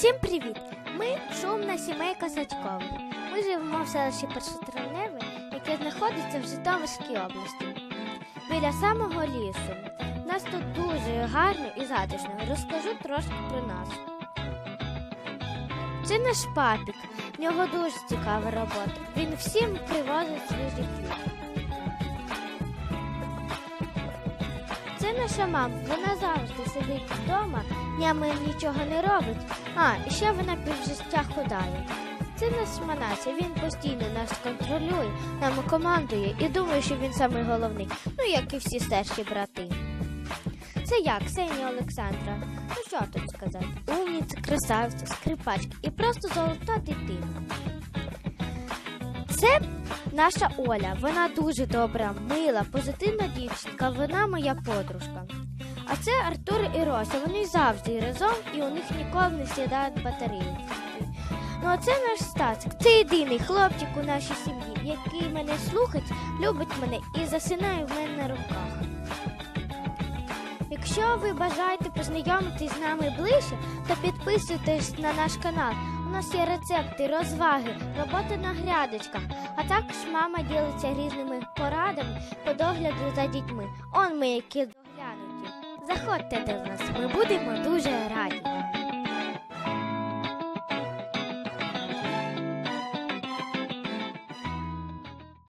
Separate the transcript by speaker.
Speaker 1: Всім привіт! Ми шумна сімейка Сачкових. Ми живемо в селищі Першотравневе, яке знаходиться в Житомирській області. Біля самого лісу. Нас тут дуже гарно і затишно. Розкажу трошки про нас. Це наш папік. В нього дуже цікава робота. Він всім привозить свіжі квіти. Це наша мама. Вона завжди сидить вдома, днями нічого не робить. А, ще вона півжиття ходає. Це наш Манася, він постійно нас контролює, нам командує і думає, що він самий головний, ну як і всі старші брати. Це я, Ксенія Олександра. Ну що тут сказати? Умніця, красавиця, скрипачка і просто золота дитина. Це наша Оля. Вона дуже добра, мила, позитивна дівчинка. Вона моя подружка. А це Артур і Рося. Вони завжди разом і у них ніколи не сідають батареї. Ну а це наш Стасик. Це єдиний хлопчик у нашій сім'ї, який мене слухать, любить мене і засинає в мене на руках. Якщо ви бажаєте познайомитись з нами ближче, то підписуйтесь на наш канал. У нас є рецепти, розваги, роботи на грядочках, а також мама ділиться різними порадами по догляду за дітьми. Он ми які доглянуті. Заходьте до нас, ми будемо дуже раді.